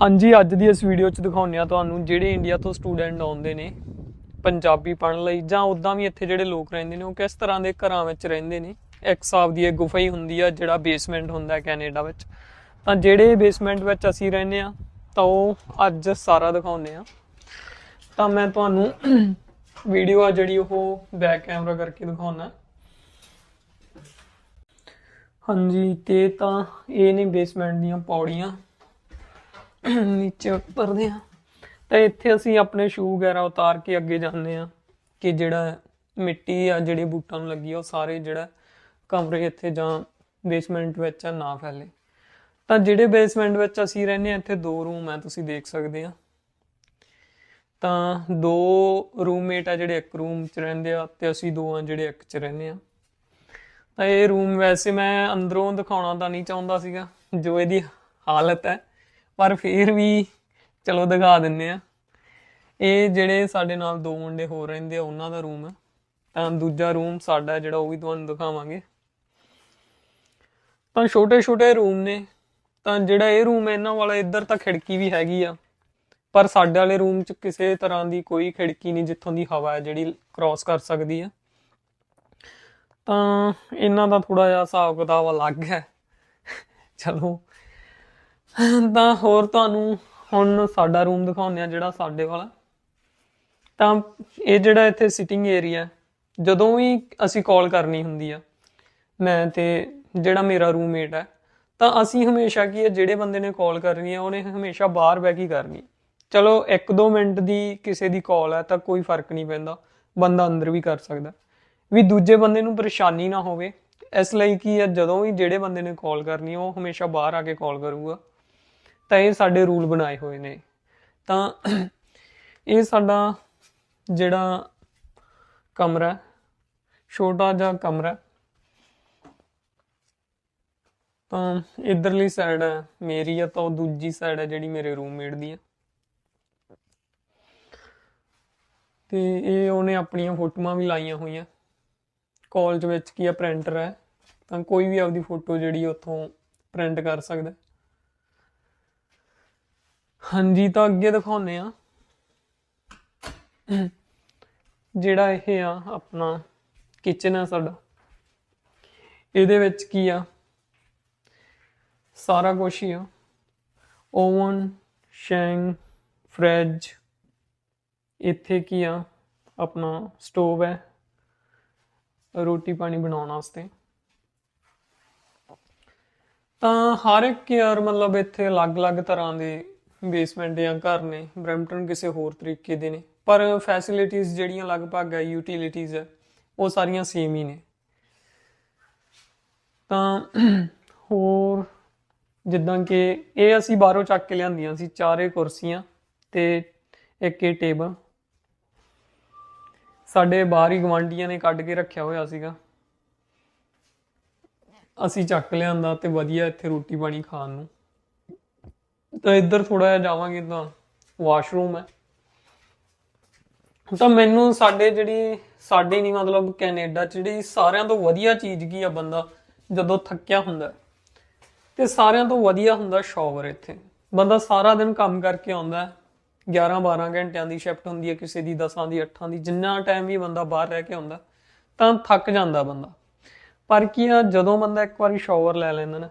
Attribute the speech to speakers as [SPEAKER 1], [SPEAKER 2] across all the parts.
[SPEAKER 1] ਹਾਂਜੀ, ਅੱਜ ਦੀ ਇਸ ਵੀਡੀਓ 'ਚ ਦਿਖਾਉਂਦੇ ਆ ਤੁਹਾਨੂੰ ਜਿਹੜੇ ਇੰਡੀਆ ਤੋਂ ਸਟੂਡੈਂਟ ਆਉਂਦੇ ਨੇ, ਪੰਜਾਬੀ ਪੜ੍ਹਨ ਲਈ ਜਾਂ ਉਦਾਂ ਵੀ ਇੱਥੇ ਜਿਹੜੇ ਲੋਕ ਰਹਿੰਦੇ ਨੇ, ਉਹ ਕਿਸ ਤਰ੍ਹਾਂ ਦੇ ਘਰਾਂ ਵਿੱਚ ਰਹਿੰਦੇ ਨੇ। ਇੱਕ ਹਿਸਾਬ ਦੀ ਇਹ ਗੁਫਾ ਹੀ ਹੁੰਦੀ ਆ, ਜਿਹੜਾ ਬੇਸਮੈਂਟ ਹੁੰਦਾ ਕੈਨੇਡਾ ਵਿੱਚ। ਤਾਂ ਜਿਹੜੇ ਬੇਸਮੈਂਟ ਵਿੱਚ ਅਸੀਂ ਰਹਿੰਦੇ ਆ ਤਾਂ ਉਹ ਅੱਜ ਸਾਰਾ ਦਿਖਾਉਂਦੇ ਆ ਤਾਂ ਮੈਂ ਤੁਹਾਨੂੰ ਵੀਡੀਓ ਆ ਜਿਹੜੀ ਉਹ ਬੈਕ ਕੈਮਰਾ ਕਰਕੇ ਦਿਖਾਉਣਾ ਹਾਂਜੀ, ਤੇ ਤਾਂ ਇਹ ਨੇ ਬੇਸਮੈਂਟ ਦੀਆਂ ਪੌੜੀਆਂ। ਨੀਚੇ ਉਤਰਦੇ ਆ। ਤਾਂ ਇੱਥੇ ਅਸੀਂ ਆਪਣੇ ਸ਼ੂ ਵਗੈਰਾ ਉਤਾਰ ਕੇ ਅੱਗੇ ਜਾਂਦੇ ਆ ਕਿ ਜਿਹੜਾ ਮਿੱਟੀ ਆ ਜਿਹੜੀ ਬੂਟਾਂ ਨੂੰ ਲੱਗੀ ਆ ਉਹ ਸਾਰੇ ਜਿਹੜਾ ਕਮਰੇ ਇੱਥੇ ਜਾਂ ਬੇਸਮੈਂਟ ਵਿੱਚ ਆ ਨਾ ਫੈਲੇ। ਤਾਂ ਜਿਹੜੇ ਬੇਸਮੈਂਟ ਵਿੱਚ ਅਸੀਂ ਰਹਿੰਦੇ ਆ ਇੱਥੇ ਦੋ ਰੂਮ ਆ ਤੁਸੀਂ ਦੇਖ ਸਕਦੇ ਆ। ਤਾਂ ਦੋ ਰੂਮਮੇਟ ਆ ਜਿਹੜੇ ਇੱਕ ਰੂਮ 'ਚ ਰਹਿੰਦੇ ਆ ਤੇ ਅਸੀਂ ਦੋ ਆ ਜਿਹੜੇ ਇੱਕ 'ਚ ਰਹਿੰਦੇ ਆ। ਤਾਂ ਇਹ ਰੂਮ ਵੈਸੇ ਮੈਂ ਅੰਦਰੋਂ ਦਿਖਾਉਣਾ ਤਾਂ ਨਹੀਂ ਚਾਹੁੰਦਾ ਸੀਗਾ ਜੋ ਇਹਦੀ ਹਾਲਤ ਹੈ। ਪਰ ਫਿਰ ਵੀ ਚਲੋ ਦਿਖਾ ਦਿੰਨੇ ਆ। ਇਹ ਜਿਹੜੇ ਸਾਡੇ ਨਾਲ ਦੋ ਮੁੰਡੇ ਹੋਰ ਰਹਿੰਦੇ ਆ, ਉਹਨਾਂ ਦਾ ਰੂਮ ਹੈ ਤਾਂ ਦੂਜਾ ਰੂਮ ਸਾਡਾ ਜਿਹੜਾ ਉਹ ਵੀ ਤੁਹਾਨੂੰ ਦਿਖਾਵਾਂਗੇ। ਤਾਂ ਛੋਟੇ ਛੋਟੇ ਰੂਮ ਨੇ। ਤਾਂ ਜਿਹੜਾ ਇਹ ਰੂਮ ਹੈ ਇਹਨਾਂ ਵਾਲਾ ਇੱਧਰ ਤਾਂ ਖਿੜਕੀ ਵੀ ਹੈਗੀ ਆ। ਪਰ ਸਾਡੇ ਵਾਲੇ ਰੂਮ 'ਚ ਕਿਸੇ ਤਰ੍ਹਾਂ ਦੀ ਕੋਈ ਖਿੜਕੀ ਨਹੀਂ ਜਿੱਥੋਂ ਦੀ ਹਵਾ ਹੈ ਜਿਹੜੀ ਕ੍ਰਾਸ ਕਰ ਸਕਦੀ ਆ। ਤਾਂ ਇਹਨਾਂ ਦਾ ਥੋੜਾ ਜਿਹਾ ਹਿਸਾਬ ਕਿਤਾਬ ਅਲੱਗ ਹੈ। ਚਲੋ ਤਾਂ ਹੋਰ ਤੁਹਾਨੂੰ ਹੁਣ ਸਾਡਾ ਰੂਮ ਦਿਖਾਉਂਦੇ ਆ ਜਿਹੜਾ ਸਾਡੇ ਵਾਲਾ ਤਾਂ ਇਹ ਜਿਹੜਾ ਇੱਥੇ ਸਿਟਿੰਗ ਏਰੀਆ ਜਦੋਂ ਵੀ ਅਸੀਂ ਕਾਲ ਕਰਨੀ ਹੁੰਦੀ ਆ, ਮੈਂ ਤੇ ਜਿਹੜਾ ਮੇਰਾ ਰੂਮਮੇਟ ਹੈ ਤਾਂ ਅਸੀਂ ਹਮੇਸ਼ਾ ਕੀ ਹੈ ਜਿਹੜੇ ਬੰਦੇ ਨੇ ਕਾਲ ਕਰਨੀ ਹੈ ਉਹਨੇ ਹਮੇਸ਼ਾ ਬਾਹਰ ਬਹਿ ਕੇ ਕਰਨੀ। ਚਲੋ 1-2 ਮਿੰਟ ਦੀ ਕਿਸੇ ਦੀ ਕਾਲ ਹੈ ਤਾਂ ਕੋਈ ਫ਼ਰਕ ਨਹੀਂ ਪੈਂਦਾ, ਬੰਦਾ ਅੰਦਰ ਵੀ ਕਰ ਸਕਦਾ। ਵੀ ਦੂਜੇ ਬੰਦੇ ਨੂੰ ਪਰੇਸ਼ਾਨੀ ਨਾ ਹੋਵੇ, ਇਸ ਲਈ ਕੀ ਹੈ ਜਦੋਂ ਵੀ ਜਿਹੜੇ ਬੰਦੇ ਨੇ ਕਾਲ ਕਰਨੀ ਹੈ ਉਹ ਹਮੇਸ਼ਾ ਬਾਹਰ ਆ ਕੇ ਕਾਲ ਕਰੂਗਾ। ਤਾਂ ਇਹ ਸਾਡੇ ਰੂਲ ਬਣਾਏ ਹੋਏ ਨੇ। ਤਾਂ ਇਹ ਸਾਡਾ ਜਿਹੜਾ ਕਮਰਾ ਛੋਟਾ ਜਿਹਾ ਕਮਰਾ ਤਾਂ ਇਧਰਲੀ ਸਾਈਡ ਹੈ, ਮੇਰੀ ਆ ਤਾਂ ਉਹ ਦੂਜੀ ਸਾਈਡ ਹੈ ਜਿਹੜੀ ਮੇਰੇ ਰੂਮਮੇਟ ਦੀ ਹੈ ਤੇ ਇਹ ਉਹਨੇ ਆਪਣੀਆਂ ਫੋਟੋਆਂ ਵੀ ਲਾਈਆਂ ਹੋਈਆਂ। ਕਾਲਜ ਵਿੱਚ ਕੀ ਆ ਪ੍ਰਿੰਟਰ ਹੈ। ਤਾਂ ਕੋਈ ਵੀ ਆਪਦੀ ਫੋਟੋ ਜਿਹੜੀ ਉੱਥੋਂ ਪ੍ਰਿੰਟ ਕਰ ਸਕਦਾ ਹਾਂਜੀ, ਤਾਂ ਅੱਗੇ ਦਿਖਾਉਨੇ ਆ ਜਿਹੜਾ ਇਹ ਆ, ਆਪਣਾ ਕਿਚਨ ਆ ਸਾਡਾ। ਇਹਦੇ ਵਿੱਚ ਕੀ ਆ? ਸਾਰਾ ਕੁਝ ਹੀ ਆ। ਓਵਨ, ਸ਼ੈਂਗ, ਫ੍ਰਿਜ। ਇੱਥੇ ਕੀ ਆ? ਆਪਣਾ ਸਟੋਵ ਹੈ। ਰੋਟੀ ਪਾਣੀ ਬਣਾਉਣ ਵਾਸਤੇ। ਤਾਂ ਹਰ ਇੱਕ ਯਾਰ ਮਤਲਬ ਇੱਥੇ ਅਲੱਗ-ਅਲੱਗ ਤਰ੍ਹਾਂ ਦੇ ਬੇਸਮੈਂਟ ਜਾਂ ਘਰ ਨੇ, ਬਰੈਂਪਟਨ ਕਿਸੇ ਹੋਰ ਤਰੀਕੇ ਦੇ ਨੇ। ਪਰ ਫੈਸਿਲਿਟੀਆਂ ਜਿਹੜੀਆਂ ਲਗਭਗ ਹੈ ਯੂਟਿਲਿਟੀਆਂ ਹੈ, ਉਹ ਸਾਰੀਆਂ ਸੇਮ ਹੀ ਨੇ। ਤਾਂ ਹੋਰ, ਜਿੱਦਾਂ ਕਿ ਇਹ ਅਸੀਂ ਬਾਹਰੋਂ ਚੱਕ ਕੇ ਲਿਆਂਦੀਆਂ ਸੀ, ਚਾਰੇ ਕੁਰਸੀਆਂ ਤੇ ਇੱਕ ਇਹ ਟੇਬਲ। ਸਾਡੇ ਬਾਹਰੀ ਹੀ ਗਵਾਂਡੀਆਂ ਨੇ ਕੱਢ ਕੇ ਰੱਖਿਆ ਹੋਇਆ ਸੀਗਾ। ਅਸੀਂ ਚੱਕ ਲਿਆਂਦਾ ਤੇ ਵਧੀਆ ਇੱਥੇ ਰੋਟੀ ਪਾਣੀ ਖਾਣ ਨੂੰ। ਤਾਂ ਇੱਧਰ ਥੋੜਾ ਜਿਹਾ ਜਾਵਾਂਗੇ ਤਾਂ ਵਾਸ਼ਰੂਮ ਹੈ। ਤਾਂ ਮੈਨੂੰ ਸਾਡੇ ਜਿਹੜੀ ਸਾਡੇ ਨਹੀਂ ਮਤਲਬ ਕੈਨੇਡਾ 'ਚ ਜਿਹੜੀ ਸਾਰਿਆਂ ਤੋਂ ਵਧੀਆ ਚੀਜ਼ ਕੀ ਆ ਬੰਦਾ ਜਦੋਂ ਥੱਕਿਆ ਹੁੰਦਾ ਹੈ, ਤੇ ਸਾਰਿਆਂ ਤੋਂ ਵਧੀਆ ਹੁੰਦਾ ਸ਼ਾਵਰ ਇੱਥੇ। ਬੰਦਾ ਸਾਰਾ ਦਿਨ ਕੰਮ ਕਰਕੇ ਆਉਂਦਾ ਹੈ। 11 12 ਘੰਟਿਆਂ ਦੀ ਸ਼ਿਫਟ ਹੁੰਦੀ ਹੈ ਕਿਸੇ ਦੀ 10 ਦੀ 8 ਦੀ ਜਿੰਨਾ ਟਾਈਮ ਵੀ ਬੰਦਾ ਬਾਹਰ ਰਹਿ ਕੇ ਆਉਂਦਾ ਤਾਂ ਥੱਕ ਜਾਂਦਾ ਬੰਦਾ। ਪਰ ਕੀ ਆ ਜਦੋਂ ਬੰਦਾ ਇੱਕ ਵਾਰੀ ਸ਼ਾਵਰ ਲੈ ਲੈਂਦਾ ਨਾ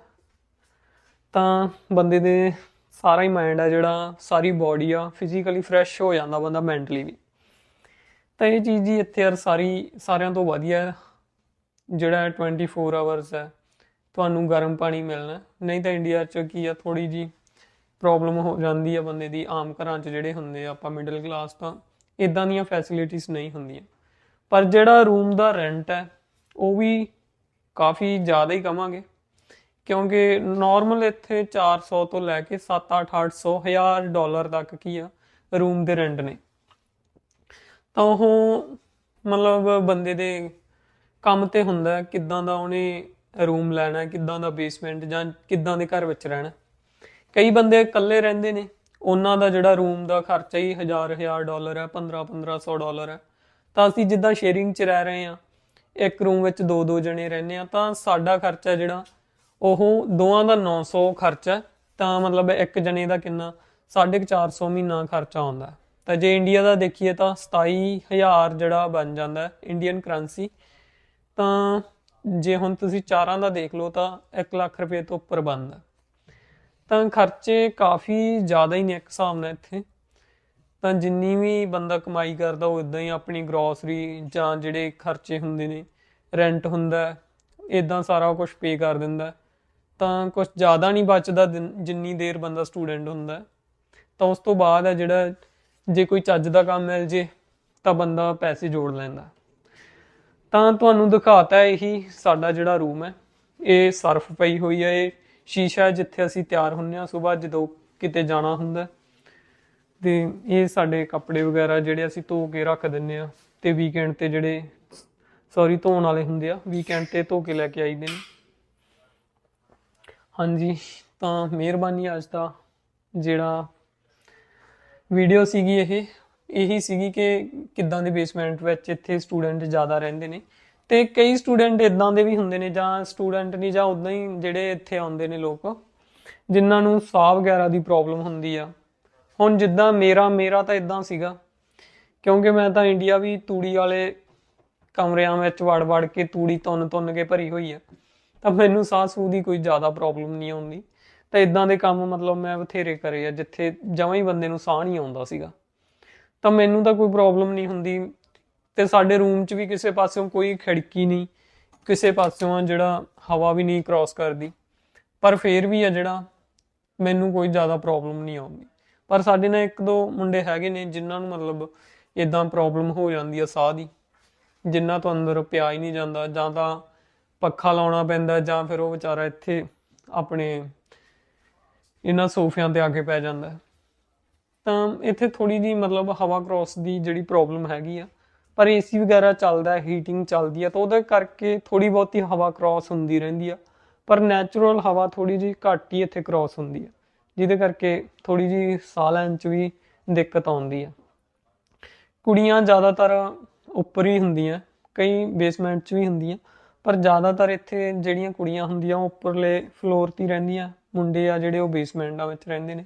[SPEAKER 1] ਤਾਂ ਬੰਦੇ ਦੇ ਸਾਰਾ ਹੀ ਮਾਈਂਡ ਆ ਜਿਹੜਾ, ਸਾਰੀ ਬਾਡੀ ਆ ਫਿਜ਼ੀਕਲੀ ਫਰੈਸ਼ ਹੋ ਜਾਂਦਾ ਬੰਦਾ ਮੈਂਟਲੀ ਵੀ। ਤਾਂ ਇਹ ਚੀਜ਼ ਜੀ ਇੱਥੇ ਯਾਰ ਸਾਰੀ, ਸਾਰਿਆਂ ਤੋਂ ਵਧੀਆ ਜਿਹੜਾ ਹੈ 24 ਆਵਰਸ ਹੈ, ਤੁਹਾਨੂੰ ਗਰਮ ਪਾਣੀ ਮਿਲਣਾ। ਨਹੀਂ ਤਾਂ ਇੰਡੀਆ 'ਚ ਕੀ ਆ ਥੋੜੀ ਜੀ ਪ੍ਰੋਬਲਮ ਹੋ ਜਾਂਦੀ ਆ ਬੰਦੇ ਦੀ, ਆਮ ਘਰਾਂ 'ਚ ਜਿਹੜੇ ਹੁੰਦੇ ਆ, ਆਪਾਂ ਮਿਡਲ ਕਲਾਸ ਤਾਂ ਇਦਾਂ ਦੀਆਂ ਫੈਸਿਲਿਟੀਆਂ ਨਹੀਂ ਹੁੰਦੀਆਂ। ਪਰ ਜਿਹੜਾ ਰੂਮ ਦਾ ਰੈਂਟ ਹੈ, ਉਹ ਵੀ ਕਾਫੀ ਜ਼ਿਆਦਾ ਹੀ ਕਵਾਂਗੇ ਕਿਉਂਕਿ ਨਾਰਮਲ ਇੱਥੇ 400 ਤੋਂ ਲੈ ਕੇ 7 8 800 1000 ਡਾਲਰ ਤੱਕ ਕੀ ਆ ਰੂਮ ਦੇ ਰੈਂਟ ਨੇ। ਤਾਂ ਉਹ ਮਤਲਬ ਬੰਦੇ ਦੇ ਕੰਮ ਤੇ ਹੁੰਦਾ ਕਿੱਦਾਂ ਦਾ ਉਹਨੇ ਰੂਮ ਲੈਣਾ ਕਿੱਦਾਂ ਦਾ ਬੇਸਮੈਂਟ ਜਾਂ ਕਿੱਦਾਂ ਦੇ ਘਰ ਵਿੱਚ ਰਹਿਣਾ ਕਈ ਬੰਦੇ ਇਕੱਲੇ ਰਹਿੰਦੇ ਨੇ, ਉਹਨਾਂ ਦਾ ਜਿਹੜਾ ਰੂਮ ਦਾ ਖਰਚਾ ਹੀ 1000 1000 ਡਾਲਰ ਹੈ 15 1500 ਡਾਲਰ ਹੈ। ਤਾਂ ਅਸੀਂ ਜਿੱਦਾਂ ਸ਼ੇਅਰਿੰਗ 'ਚ ਰਹਿ ਰਹੇ ਹਾਂ, ਇੱਕ ਰੂਮ ਵਿੱਚ ਦੋ ਦੋ ਜਣੇ ਰਹਿੰਦੇ ਆ ਤਾਂ ਸਾਡਾ ਖਰਚਾ ਜਿਹੜਾ ਉਹ ਦੋਵਾਂ ਦਾ 900 ਖਰਚਾ ਹੈ। ਤਾਂ ਮਤਲਬ ਇੱਕ ਜਣੇ ਦਾ ਕਿੰਨਾ? 450 ਮਹੀਨਾ ਖਰਚਾ ਆਉਂਦਾ ਤਾਂ ਜੇ ਇੰਡੀਆ ਦਾ ਦੇਖੀਏ ਤਾਂ 27000 ਜਿਹੜਾ ਬਣ ਜਾਂਦਾ ਇੰਡੀਅਨ ਕਰੰਸੀ ਤਾਂ ਜੇ ਹੁਣ ਤੁਸੀਂ ਚਾਰਾਂ ਦਾ ਦੇਖ ਲਓ ਤਾਂ 1 ਲੱਖ ਰੁਪਏ ਤੋਂ ਉੱਪਰ ਬਣਦਾ ਤਾਂ ਖਰਚੇ ਕਾਫੀ ਜ਼ਿਆਦਾ ਹੀ ਨੇ ਇੱਕ ਹਿਸਾਬ ਨਾਲ ਇੱਥੇ। ਤਾਂ ਜਿੰਨੀ ਵੀ ਬੰਦਾ ਕਮਾਈ ਕਰਦਾ, ਉਹ ਇਦਾਂ ਹੀ ਆਪਣੀ ਗਰੋਸਰੀ ਜਾਂ ਜਿਹੜੇ ਖਰਚੇ ਹੁੰਦੇ ਨੇ ਰੈਂਟ ਹੁੰਦਾ ਇਦਾਂ ਸਾਰਾ ਕੁਝ ਪੇ ਕਰ ਦਿੰਦਾ ਤਾਂ ਕੁਝ ਜ਼ਿਆਦਾ ਨਹੀਂ ਬਚਦਾ ਦਿਨ- ਜਿੰਨੀ ਦੇਰ ਬੰਦਾ ਸਟੂਡੈਂਟ ਹੁੰਦਾ। ਤਾਂ ਉਸ ਤੋਂ ਬਾਅਦ ਹੈ ਜਿਹੜਾ, ਜੇ ਕੋਈ ਚੱਜ ਦਾ ਕੰਮ ਮਿਲ ਜੇ, ਤਾਂ ਬੰਦਾ ਪੈਸੇ ਜੋੜ ਲੈਂਦਾ। ਤਾਂ ਤੁਹਾਨੂੰ ਦਿਖਾਤਾ ਇਹੀ ਸਾਡਾ ਜਿਹੜਾ ਰੂਮ ਹੈ। ਇਹ ਸਰਫ ਪਈ ਹੋਈ ਹੈ, ਇਹ ਸ਼ੀਸ਼ਾ ਹੈ ਜਿੱਥੇ ਅਸੀਂ ਤਿਆਰ ਹੁੰਨੇ ਆ ਸਵੇਰ ਜਦੋਂ ਕਿਤੇ ਜਾਣਾ ਹੁੰਦਾ। ਹੈ। ਤੇ ਇਹ ਸਾਡੇ ਕੱਪੜੇ ਵਗੈਰਾ ਜਿਹੜੇ ਅਸੀਂ ਧੋ ਕੇ ਰੱਖ ਦਿੰਨੇ ਆ ਤੇ ਵੀਕਐਂਡ ਤੇ ਜਿਹੜੇ ਸੌਰੀ ਧੋਣ ਵਾਲੇ ਹੁੰਦੇ ਆ ਵੀਕਐਂਡ ਤੇ ਧੋ ਕੇ ਲੈ ਕੇ ਆਈਦੇ ਨੇ। ਹਾਂਜੀ, ਤਾਂ ਮਿਹਰਬਾਨੀ ਅੱਜ ਦਾ ਜਿਹੜਾ ਵੀਡੀਓ ਸੀਗੀ ਇਹ, ਇਹੀ ਸੀਗੀ ਕਿ ਕਿੱਦਾਂ ਦੇ ਬੇਸਮੈਂਟ ਵਿੱਚ ਇੱਥੇ ਸਟੂਡੈਂਟ ਜ਼ਿਆਦਾ ਰਹਿੰਦੇ ਨੇ ਤੇ ਕਈ ਸਟੂਡੈਂਟ ਇਦਾਂ ਦੇ ਵੀ ਹੁੰਦੇ ਨੇ ਜਾਂ ਸਟੂਡੈਂਟ ਨਹੀਂ ਜਾਂ ਉਦਾਂ ਹੀ ਜਿਹੜੇ ਇੱਥੇ ਆਉਂਦੇ ਨੇ ਲੋਕ, ਜਿਨ੍ਹਾਂ ਨੂੰ ਸਾਹ ਵਗੈਰਾ ਦੀ ਪ੍ਰੋਬਲਮ ਹੁੰਦੀ ਆ। ਹੁਣ ਜਿੱਦਾਂ ਮੇਰਾ ਮੇਰਾ ਤਾਂ ਇਦਾਂ ਸੀਗਾ, ਕਿਉਂਕਿ ਮੈਂ ਤਾਂ ਇੰਡੀਆ ਵੀ ਤੂੜੀ ਵਾਲੇ ਕਮਰਿਆਂ ਵਿੱਚ ਵੜ ਵੜ ਕੇ ਤੂੜੀ ਤੁੰਨ ਤੁੰਨ ਕੇ ਭਰੀ ਹੋਈ ਆ। ਤਾਂ ਮੈਨੂੰ ਸਾਹ ਸੂਹ ਦੀ ਕੋਈ ਜ਼ਿਆਦਾ ਪ੍ਰੋਬਲਮ ਨਹੀਂ ਆਉਂਦੀ। ਤਾਂ ਇਦਾਂ ਦੇ ਕੰਮ ਮਤਲਬ ਮੈਂ ਬਥੇਰੇ ਕਰੇ ਆ, ਜਿੱਥੇ ਜਮਾਂ ਹੀ ਬੰਦੇ ਨੂੰ ਸਾਹ ਨਹੀਂ ਆਉਂਦਾ ਸੀਗਾ। ਤਾਂ ਮੈਨੂੰ ਤਾਂ ਕੋਈ ਪ੍ਰੋਬਲਮ ਨਹੀਂ ਹੁੰਦੀ ਤੇ ਸਾਡੇ ਰੂਮ 'ਚ ਵੀ ਕਿਸੇ ਪਾਸਿਓਂ ਕੋਈ ਖਿੜਕੀ ਨਹੀਂ, ਕਿਸੇ ਪਾਸਿਓਂ ਜਿਹੜਾ ਹਵਾ ਵੀ ਨਹੀਂ ਕ੍ਰਾਸ ਕਰਦੀ। ਪਰ ਫੇਰ ਵੀ ਆ ਜਿਹੜਾ ਮੈਨੂੰ ਕੋਈ ਜ਼ਿਆਦਾ ਪ੍ਰੋਬਲਮ ਨਹੀਂ ਆਉਂਦੀ। ਪਰ ਸਾਡੇ ਨਾਲ ਇੱਕ ਦੋ ਮੁੰਡੇ ਹੈਗੇ ਨੇ ਜਿਨ੍ਹਾਂ ਨੂੰ ਮਤਲਬ ਇਦਾਂ ਪ੍ਰੋਬਲਮ ਹੋ ਜਾਂਦੀ ਆ ਸਾਹ ਦੀ, ਜਿਨ੍ਹਾਂ ਤੋਂ ਅੰਦਰ ਪਿਆ ਹੀ ਨਹੀਂ ਜਾਂਦਾ ਜਾਂ ਤਾਂ ਪੱਖਾ ਲਾਉਣਾ ਪੈਂਦਾ ਜਾਂ ਫਿਰ ਉਹ ਵਿਚਾਰਾ ਇੱਥੇ ਆਪਣੇ ਇਹਨਾਂ ਸੋਫਿਆਂ ਤੇ ਆ ਕੇ ਪੈ ਜਾਂਦਾ। ਤਾਂ ਇੱਥੇ ਥੋੜੀ ਜੀ ਮਤਲਬ ਹਵਾ ਕ੍ਰਾਸ ਦੀ ਜਿਹੜੀ ਪ੍ਰੋਬਲਮ ਹੈਗੀ ਆ, ਪਰ ਏਸੀ ਵਗੈਰਾ ਚੱਲਦਾ ਹੈ ਹੀਟਿੰਗ ਚੱਲਦੀ ਆ ਤਾਂ ਉਹਦੇ ਕਰਕੇ ਥੋੜੀ ਬਹੁਤੀ ਹਵਾ ਕ੍ਰਾਸ ਹੁੰਦੀ ਰਹਿੰਦੀ ਆ, ਪਰ ਨੈਚੁਰਲ ਹਵਾ ਥੋੜੀ ਜੀ ਘੱਟ ਹੀ ਇੱਥੇ ਕ੍ਰਾਸ ਹੁੰਦੀ ਆ, ਜਿਹਦੇ ਕਰਕੇ ਥੋੜੀ ਜੀ ਸਾਹ ਲੈਣ 'ਚ ਵੀ ਦਿੱਕਤ ਆਉਂਦੀ ਆ। ਕੁੜੀਆਂ ਜ਼ਿਆਦਾਤਰ ਉੱਪਰ ਹੀ ਹੁੰਦੀਆਂ, ਕਈ ਬੇਸਮੈਂਟ 'ਚ ਵੀ ਹੁੰਦੀਆਂ ਪਰ ਜ਼ਿਆਦਾਤਰ ਇੱਥੇ ਜਿਹੜੀਆਂ ਕੁੜੀਆਂ ਹੁੰਦੀਆਂ ਉਹ ਉੱਪਰਲੇ ਫਲੋਰ ਤੇ ਰਹਿੰਦੀਆਂ, ਮੁੰਡੇ ਆ ਜਿਹੜੇ ਉਹ ਬੇਸਮੈਂਟਾਂ ਵਿੱਚ ਰਹਿੰਦੇ ਨੇ।